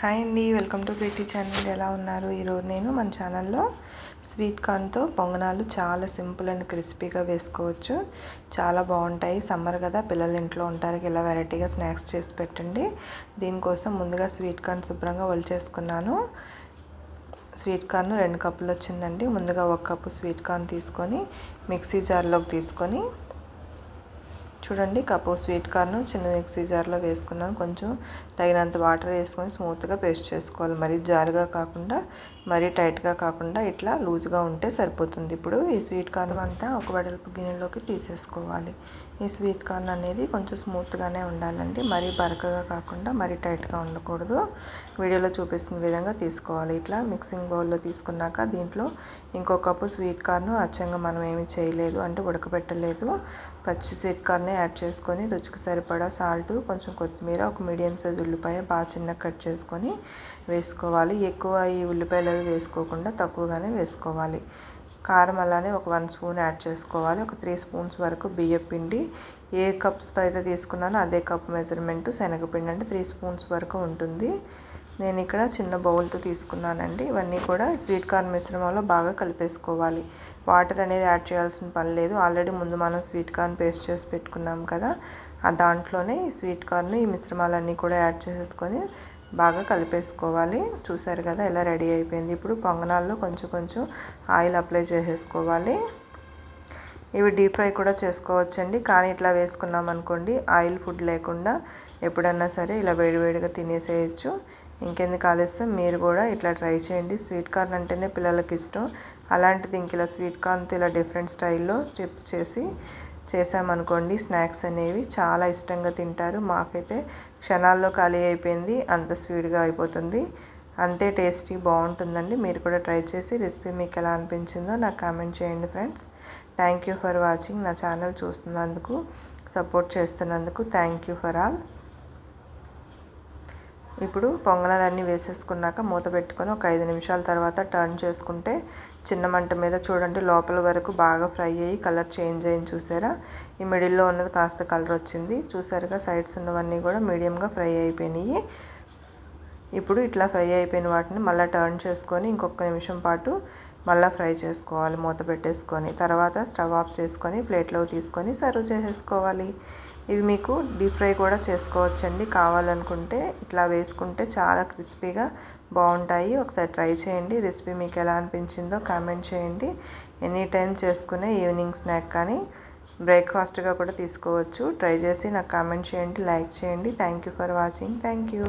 Hi అండి welcome to Preethi channel. ఎలా ఉన్నారు? ఈరోజు నేను మన ఛానల్లో స్వీట్ కార్న్తో పొంగనాలు చాలా సింపుల్ అండ్ క్రిస్పీగా వేసుకోవచ్చు. చాలా బాగుంటాయి. సమ్మర్ కదా పిల్లలు ఇంట్లో ఉంటారు. ఇలా వెరైటీగా స్నాక్స్ చేసి పెట్టండి. దీనికోసం ముందుగా స్వీట్ కార్న్ శుభ్రంగా ఒలిచేసుకున్నాను స్వీట్ కార్న్ రెండు కప్పులు వచ్చిందండి. ముందుగా ఒక కప్పు స్వీట్ కార్న్ తీసుకొని మిక్సీ జార్లోకి తీసుకొని చూడండి కప్పు స్వీట్ కార్న్ చిన్న మిక్సీ జార్లో వేసుకున్నాను. కొంచెం తగినంత వాటర్ వేసుకొని స్మూత్గా పేస్ట్ చేసుకోవాలి. మరీ జారుగా కాకుండా మరీ టైట్గా కాకుండా ఇట్లా లూజ్గా ఉంటే సరిపోతుంది. ఇప్పుడు ఈ స్వీట్ కార్న్ అంతా ఒక వడల్పు గిన్నెలోకి తీసేసుకోవాలి. ఈ స్వీట్ కార్న్ అనేది కొంచెం స్మూత్గానే ఉండాలండి. మరీ బరకగా కాకుండా మరీ టైట్గా ఉండకూడదు. వీడియోలో చూపిస్తున్న విధంగా తీసుకోవాలి. ఇట్లా మిక్సింగ్ బౌల్లో తీసుకున్నాక దీంట్లో ఇంకో కప్పు స్వీట్ కార్న్ అచ్చంగా మనం ఏమి చేయలేదు అంటే ఉడకబెట్టలేదు. పచ్చి స్వీట్ కార్నే యాడ్ చేసుకొని రుచికి సరిపడా సాల్ట్ కొంచెం కొత్తిమీర ఒక మీడియం సైజ్ ఉల్లిపాయ బాగా చిన్న కట్ చేసుకొని వేసుకోవాలి. ఎక్కువ ఈ ఉల్లిపాయలు వేసుకోకుండా తక్కువగానే వేసుకోవాలి. కారం అలానే ఒక వన్ స్పూన్ యాడ్ చేసుకోవాలి. ఒక త్రీ స్పూన్స్ వరకు బియ్యం పిండి. ఏ కప్స్తో అయితే తీసుకున్నానో అదే కప్ మెజర్మెంట్. శనగపిండి అంటే త్రీ స్పూన్స్ వరకు ఉంటుంది. నేను ఇక్కడ చిన్న బౌల్తో తీసుకున్నానండి. ఇవన్నీ కూడా స్వీట్ కార్న్ మిశ్రమంలో బాగా కలిపేసుకోవాలి. వాటర్ అనేది యాడ్ చేయాల్సిన పని లేదు. ఆల్రెడీ ముందు మనం స్వీట్ కార్న్ పేస్ట్ చేసి పెట్టుకున్నాం కదా ఆ దాంట్లోనే ఈ స్వీట్ కార్న్ ఈ మిశ్రమాలన్నీ కూడా యాడ్ చేసేసుకొని బాగా కలిపేసుకోవాలి. చూసారు కదా ఎలా రెడీ అయిపోయింది. ఇప్పుడు పొంగనాల్లో కొంచెం కొంచెం ఆయిల్ అప్లై చేసేసుకోవాలి. ఇవి డీప్ ఫ్రై కూడా చేసుకోవచ్చండి. కానీ ఇట్లా వేసుకున్నాం అనుకోండి ఆయిల్ ఫుడ్ లేకుండా ఎప్పుడన్నా సరే ఇలా వేడివేడిగా తినేసేయచ్చు. ఇంకెందుకు ఆలస్యం? మీరు కూడా ఇట్లా ట్రై చేయండి. స్వీట్ కార్న్ అంటేనే పిల్లలకి ఇష్టం. అలాంటిది ఇంక ఇలా స్వీట్ కార్న్తో ఇలా డిఫరెంట్ స్టైల్లో స్టిప్స్ చేసి చేసామనుకోండి స్నాక్స్ అనేవి చాలా ఇష్టంగా తింటారు. మాకైతే క్షణాల్లో ఖాళీ అయిపోయింది అంత స్వీట్గా అయిపోతుంది. అంతే టేస్టీ బాగుంటుందండి. మీరు కూడా ట్రై చేసి రెసిపీ మీకు ఎలా అనిపించిందో నాకు కామెంట్ చేయండి friends. Thank you for watching. నా ఛానల్ చూస్తున్నందుకు సపోర్ట్ చేస్తున్నందుకు థ్యాంక్ యూ ఫర్ ఆల్. ఇప్పుడు పొంగనాలన్నీ వేసేసుకున్నాక మూత పెట్టుకొని ఒక ఐదు నిమిషాల తర్వాత టర్న్ చేసుకుంటే చిన్న మంట మీద చూడండి లోపల వరకు బాగా ఫ్రై అయ్యి కలర్ చేంజ్ అయ్యింది చూసారా? ఈ మిడిల్లో ఉన్నది కాస్త కలర్ వచ్చింది. చూసారుగా సైడ్స్ ఉన్నవన్నీ కూడా మీడియంగా ఫ్రై అయిపోయినాయి. ఇప్పుడు ఇట్లా ఫ్రై అయిపోయిన వాటిని మళ్ళీ టర్న్ చేసుకొని ఇంకొక నిమిషం పాటు మళ్ళీ ఫ్రై చేసుకోవాలి మూత పెట్టేసుకొని. తర్వాత స్టవ్ ఆఫ్ చేసుకొని ప్లేట్లో తీసుకొని సర్వ్ చేసేసుకోవాలి. ఇవి మీకు డీప్ ఫ్రై కూడా చేసుకోవచ్చండి. కావాలనుకుంటే ఇట్లా వేసుకుంటే చాలా క్రిస్పీగా బాగుంటాయి. ఒకసారి ట్రై చేయండి. రెసిపీ మీకు ఎలా అనిపించిందో కామెంట్ చేయండి. ఎనీ టైం చేసుకునే ఈవినింగ్ స్నాక్ కానీ బ్రేక్ఫాస్ట్గా కూడా తీసుకోవచ్చు. ట్రై చేసి నాకు కామెంట్ చేయండి లైక్ చేయండి. Thank you for watching. Thank you.